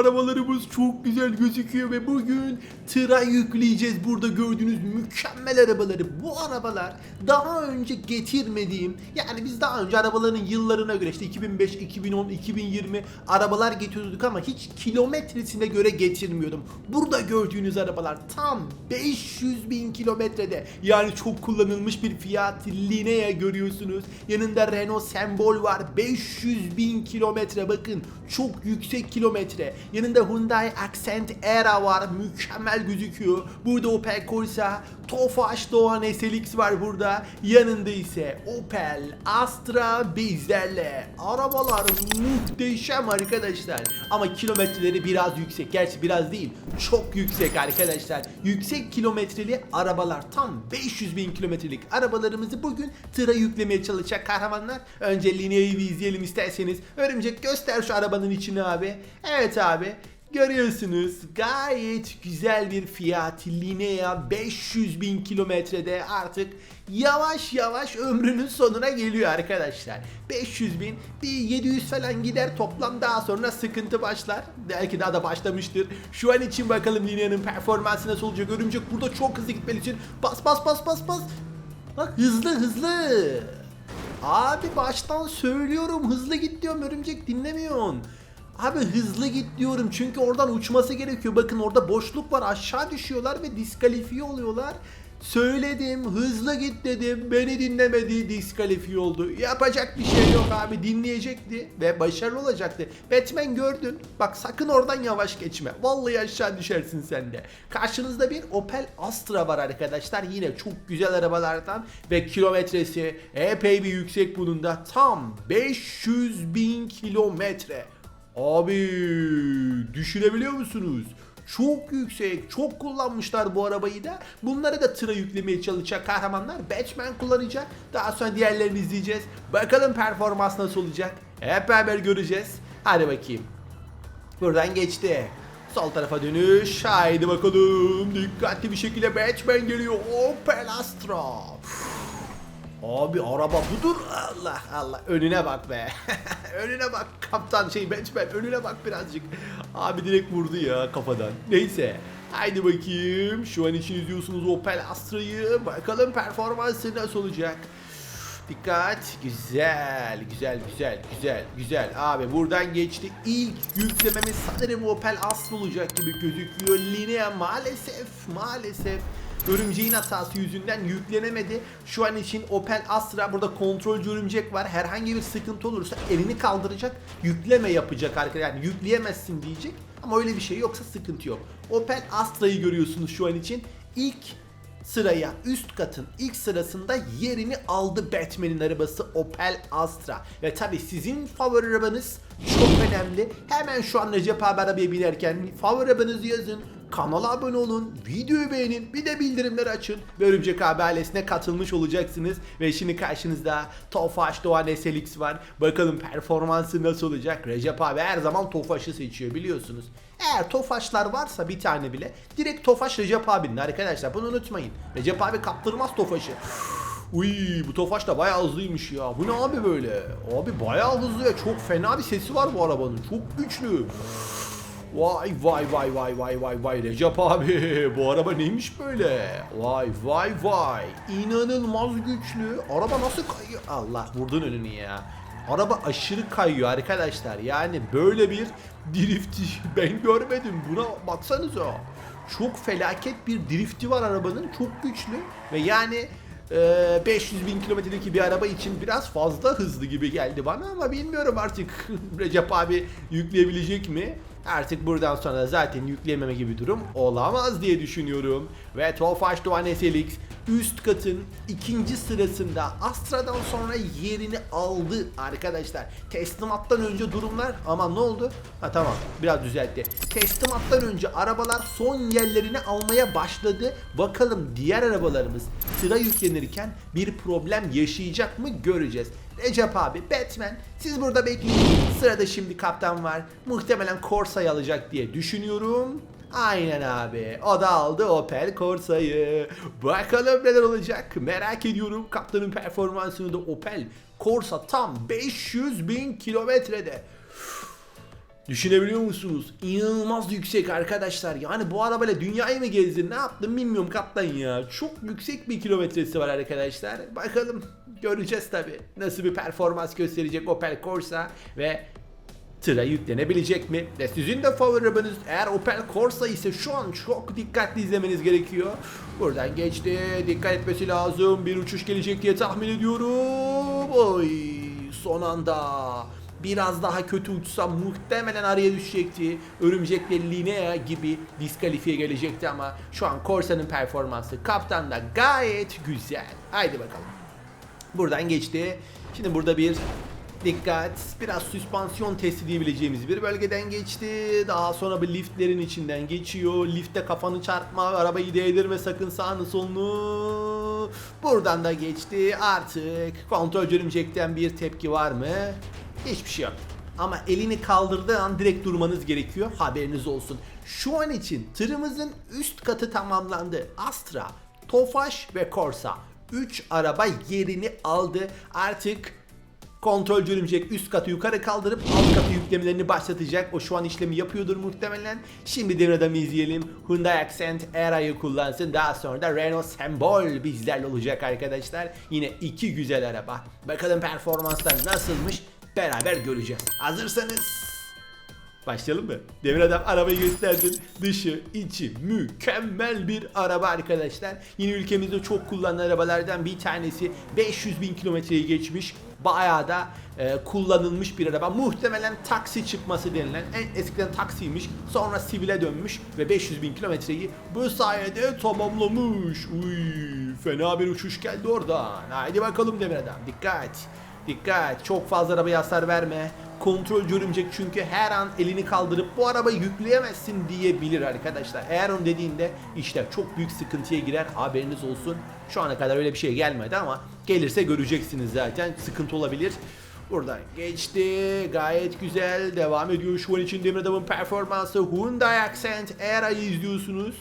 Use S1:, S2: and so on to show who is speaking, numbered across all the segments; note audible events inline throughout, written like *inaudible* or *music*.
S1: arabalarımız çok güzel gözüküyor ve bugün tıra yükleyeceğiz. Burada gördüğünüz mükemmel arabaları. Bu arabalar daha önce getirmediğim yani biz daha önce arabaların yıllarına göre işte 2005, 2010, 2020 arabalar getiriyorduk ama hiç kilometresine göre getirmiyordum. Burada gördüğünüz arabalar tam 500 bin kilometrede yani çok kullanılmış bir Fiat Linea görüyorsunuz. Yanında Renault Sembol var 500 bin kilometre bakın çok yüksek kilometre. Yanında Hyundai Accent Era var mükemmel gözüküyor. Burada Opel Corsa, Tofaş Doğan SLX var burada. Yanında ise Opel Astra bizlerle. Arabalar muhteşem arkadaşlar. Ama kilometreleri biraz yüksek. Gerçi biraz değil. Çok yüksek arkadaşlar. Yüksek kilometreli arabalar. Tam 500 bin kilometrelik arabalarımızı bugün tıra yüklemeye çalışacak kahramanlar. Önce Linea'yı bir izleyelim isterseniz. Örümcek göster şu arabanın içini abi. Evet abi. Görüyorsunuz gayet güzel bir Fiat Linea 500 bin kilometrede artık yavaş yavaş ömrünün sonuna geliyor arkadaşlar. 500 bin bir 700 falan gider toplam daha sonra sıkıntı başlar. Belki daha da başlamıştır. Şu an için bakalım Linea'nın performansı nasıl olacak. Örümcek burada çok hızlı gitmelisin. Bas bas bas bas bas. Bak hızlı hızlı. Abi baştan söylüyorum hızlı git diyorum örümcek dinlemiyorsun. Abi hızlı git diyorum çünkü oradan uçması gerekiyor. Bakın orada boşluk var aşağı düşüyorlar ve diskalifiye oluyorlar. Söyledim hızlı git dedim beni dinlemedi diskalifiye oldu. Yapacak bir şey yok abi dinleyecekti ve başarılı olacaktı. Batman gördün bak sakın oradan yavaş geçme. Vallahi aşağı düşersin sen de. Karşınızda bir Opel Astra var arkadaşlar yine çok güzel arabalardan ve kilometresi epey bir yüksek bunun da tam 500 bin kilometre. Abi düşünebiliyor musunuz? Çok yüksek, çok kullanmışlar bu arabayı da. Bunları da tıra yüklemeye çalışacak kahramanlar. Batman kullanacak. Daha sonra diğerlerini izleyeceğiz. Bakalım performans nasıl olacak. Hep beraber göreceğiz. Hadi bakayım. Buradan geçti. Sol tarafa dönüş. Haydi bakalım. Dikkatli bir şekilde Batman geliyor. Opel Astra. Abi araba budur. Allah Allah. Önüne bak be. *laughs* önüne bak kaptan şey Batman. Önüne bak birazcık. Abi direkt vurdu ya kafadan. Neyse. Haydi bakayım. Şu an için izliyorsunuz Opel Astra'yı. Bakalım performansı nasıl olacak. Dikkat. Güzel. Güzel güzel güzel güzel. Abi buradan geçti. İlk yüklememiz sanırım Opel Astra olacak gibi gözüküyor. Linea maalesef maalesef Örümceğin hatası yüzünden yüklenemedi. Şu an için Opel Astra burada kontrolcü örümcek var. Herhangi bir sıkıntı olursa elini kaldıracak, yükleme yapacak arkadaşlar. Yani yükleyemezsin diyecek. Ama öyle bir şey yoksa sıkıntı yok. Opel Astra'yı görüyorsunuz şu an için. İlk sıraya üst katın ilk sırasında yerini aldı Batman'in arabası Opel Astra. Ve tabi sizin favori arabanız çok önemli. Hemen şu an Recep abi arabaya binerken favori arabanızı yazın. Kanala abone olun, videoyu beğenin, bir de bildirimleri açın. Ve Örümcek abi ailesine katılmış olacaksınız. Ve şimdi karşınızda Tofaş Doğan SLX var. Bakalım performansı nasıl olacak? Recep abi her zaman Tofaş'ı seçiyor biliyorsunuz. Eğer Tofaşlar varsa bir tane bile direkt Tofaş Recep abinin arkadaşlar bunu unutmayın. Recep abi kaptırmaz Tofaş'ı. Uy bu Tofaş da bayağı hızlıymış ya. Bu ne abi böyle? Abi bayağı hızlı ya. Çok fena bir sesi var bu arabanın. Çok güçlü. Vay vay vay vay vay vay vay Recep abi *laughs* bu araba neymiş böyle? Vay vay vay inanılmaz güçlü. Araba nasıl kayıyor? Allah vurdun önünü ya. Araba aşırı kayıyor arkadaşlar. Yani böyle bir drifti *laughs* ben görmedim. Buna baksanıza. Çok felaket bir drifti var arabanın. Çok güçlü ve yani ee, 500 bin kilometredeki bir araba için biraz fazla hızlı gibi geldi bana ama bilmiyorum artık *laughs* Recep abi yükleyebilecek mi? Artık buradan sonra zaten yükleyememe gibi durum olamaz diye düşünüyorum. Ve Tofaş Doğan SLX üst katın ikinci sırasında Astra'dan sonra yerini aldı arkadaşlar. Teslimattan önce durumlar ama ne oldu? Ha tamam biraz düzeltti. Teslimattan önce arabalar son yerlerini almaya başladı. Bakalım diğer arabalarımız sıra yüklenirken bir problem yaşayacak mı göreceğiz. Recep abi Batman siz burada bekleyin. Sırada şimdi kaptan var. Muhtemelen Corsa'yı alacak diye düşünüyorum. Aynen abi. O da aldı Opel Corsa'yı. Bakalım neler olacak. Merak ediyorum. Kaptanın performansını da Opel Corsa tam 500 bin kilometrede. Düşünebiliyor musunuz? İnanılmaz yüksek arkadaşlar. Yani bu arabayla dünyayı mı gezdin? Ne yaptın bilmiyorum kaptan ya. Çok yüksek bir kilometresi var arkadaşlar. Bakalım göreceğiz tabi. Nasıl bir performans gösterecek Opel Corsa ve tıra yüklenebilecek mi? Ve sizin de favori arabanız eğer Opel Corsa ise şu an çok dikkatli izlemeniz gerekiyor. Buradan geçti. Dikkat etmesi lazım. Bir uçuş gelecek diye tahmin ediyorum. Oy son anda. Biraz daha kötü uçsa muhtemelen araya düşecekti. Örümcek ve Linea gibi diskalifiye gelecekti ama şu an Corsa'nın performansı kaptan da gayet güzel. Haydi bakalım. Buradan geçti. Şimdi burada bir dikkat, biraz süspansiyon testi diyebileceğimiz bir bölgeden geçti. Daha sonra bir liftlerin içinden geçiyor. Lifte kafanı çarpma, arabayı değdirme sakın sağını solunu. Buradan da geçti. Artık kontrol örümcekten bir tepki var mı? Hiçbir şey yok. Ama elini kaldırdığı an direkt durmanız gerekiyor. Haberiniz olsun. Şu an için tırımızın üst katı tamamlandı. Astra, Tofaş ve Corsa. 3 araba yerini aldı. Artık kontrol örümcek üst katı yukarı kaldırıp alt katı yüklemelerini başlatacak. O şu an işlemi yapıyordur muhtemelen. Şimdi devreden izleyelim. Hyundai Accent Era'yı kullansın. Daha sonra da Renault Sembol bizlerle olacak arkadaşlar. Yine iki güzel araba. Bakalım performanslar nasılmış beraber göreceğiz. Hazırsanız Başlayalım mı? Demir adam arabayı gösterdin. Dışı, içi mükemmel bir araba arkadaşlar. Yine ülkemizde çok kullanılan arabalardan bir tanesi. 500 bin kilometreyi geçmiş. Bayağı da e, kullanılmış bir araba. Muhtemelen taksi çıkması denilen en eskiden taksiymiş. Sonra sivile dönmüş ve 500 bin kilometreyi bu sayede tamamlamış. Uy, fena bir uçuş geldi oradan. Haydi bakalım Demir adam dikkat. Dikkat çok fazla arabaya hasar verme. Kontrol görümcek çünkü her an elini kaldırıp bu arabayı yükleyemezsin diyebilir arkadaşlar. Eğer onu dediğinde işte çok büyük sıkıntıya girer haberiniz olsun. Şu ana kadar öyle bir şey gelmedi ama gelirse göreceksiniz zaten sıkıntı olabilir. Buradan geçti. Gayet güzel. Devam ediyor şu an için Demir Adam'ın performansı. Hyundai Accent Era'yı izliyorsunuz.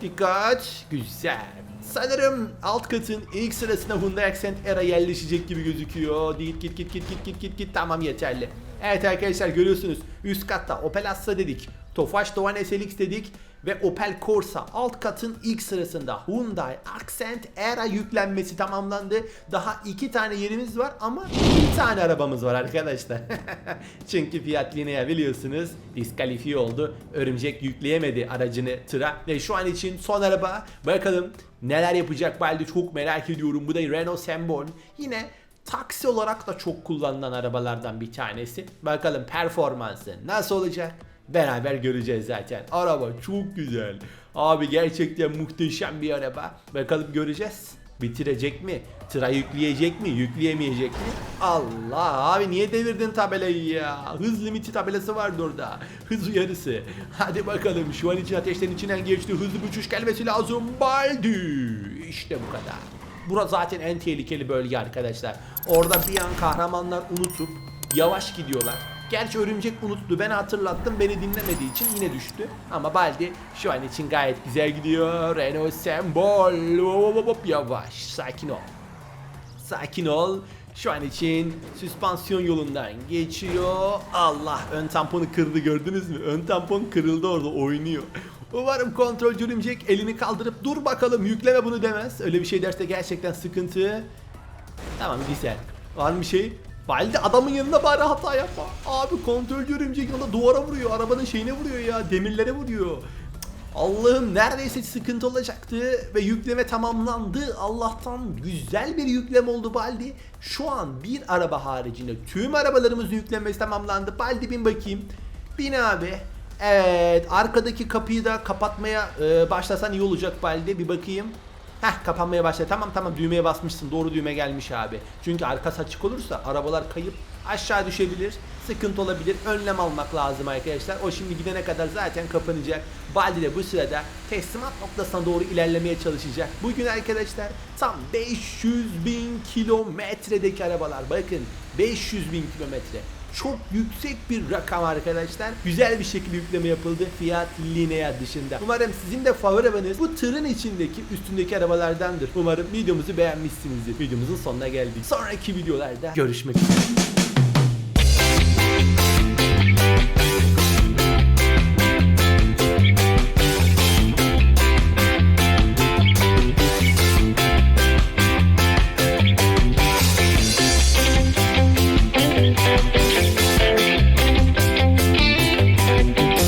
S1: Dikkat. Güzel. Sanırım alt katın ilk sırasına Hyundai Accent Era yerleşecek gibi gözüküyor. Git git git git git git git git tamam yeterli. Evet arkadaşlar görüyorsunuz üst katta Opel Astra dedik. Tofaş Doğan SLX dedik ve Opel Corsa alt katın ilk sırasında Hyundai Accent Era yüklenmesi tamamlandı. Daha iki tane yerimiz var ama bir tane arabamız var arkadaşlar. *laughs* Çünkü Fiat Linea biliyorsunuz diskalifiye oldu. Örümcek yükleyemedi aracını tıra ve şu an için son araba. Bakalım neler yapacak Baldi çok merak ediyorum. Bu da Renault Sembol. Yine taksi olarak da çok kullanılan arabalardan bir tanesi. Bakalım performansı nasıl olacak? Beraber göreceğiz zaten. Araba çok güzel. Abi gerçekten muhteşem bir araba. Bakalım göreceğiz. Bitirecek mi? Tıra yükleyecek mi? Yükleyemeyecek mi? Allah abi niye devirdin tabelayı ya? Hız limiti tabelası vardı orada. Hız uyarısı. Hadi bakalım şu an için ateşlerin içinden geçti. Hızlı uçuş gelmesi lazım. Baldi. İşte bu kadar. Burası zaten en tehlikeli bölge arkadaşlar. Orada bir an kahramanlar unutup yavaş gidiyorlar. Gerçi örümcek unuttu. Ben hatırlattım. Beni dinlemediği için yine düştü. Ama Baldi şu an için gayet güzel gidiyor. Renault Sembol. Yavaş. Sakin ol. Sakin ol. Şu an için süspansiyon yolundan geçiyor. Allah ön tamponu kırdı gördünüz mü? Ön tampon kırıldı orada oynuyor. Umarım kontrol örümcek elini kaldırıp dur bakalım yükleme bunu demez. Öyle bir şey derse gerçekten sıkıntı. Tamam güzel. Var mı şey? Valide adamın yanında bari hata yapma. Abi kontrol örümcek yanında duvara vuruyor. Arabanın şeyine vuruyor ya. Demirlere vuruyor. Allah'ım neredeyse sıkıntı olacaktı ve yükleme tamamlandı. Allah'tan güzel bir yükleme oldu Baldi. Şu an bir araba haricinde tüm arabalarımızın yüklenmesi tamamlandı. Baldi bin bakayım. Bin abi. Evet arkadaki kapıyı da kapatmaya e, başlasan iyi olacak Baldi bir bakayım. Heh kapanmaya başladı. Tamam tamam düğmeye basmışsın. Doğru düğme gelmiş abi. Çünkü arkası açık olursa arabalar kayıp aşağı düşebilir. Sıkıntı olabilir. Önlem almak lazım arkadaşlar. O şimdi gidene kadar zaten kapanacak. Baldi de bu sırada teslimat noktasına doğru ilerlemeye çalışacak. Bugün arkadaşlar tam 500 bin kilometredeki arabalar. Bakın 500 bin kilometre. Çok yüksek bir rakam arkadaşlar. Güzel bir şekilde yükleme yapıldı Fiat Linea dışında. Umarım sizin de favori arabanız bu tırın içindeki üstündeki arabalardandır. Umarım videomuzu beğenmişsinizdir. Videomuzun sonuna geldik. Sonraki videolarda görüşmek üzere.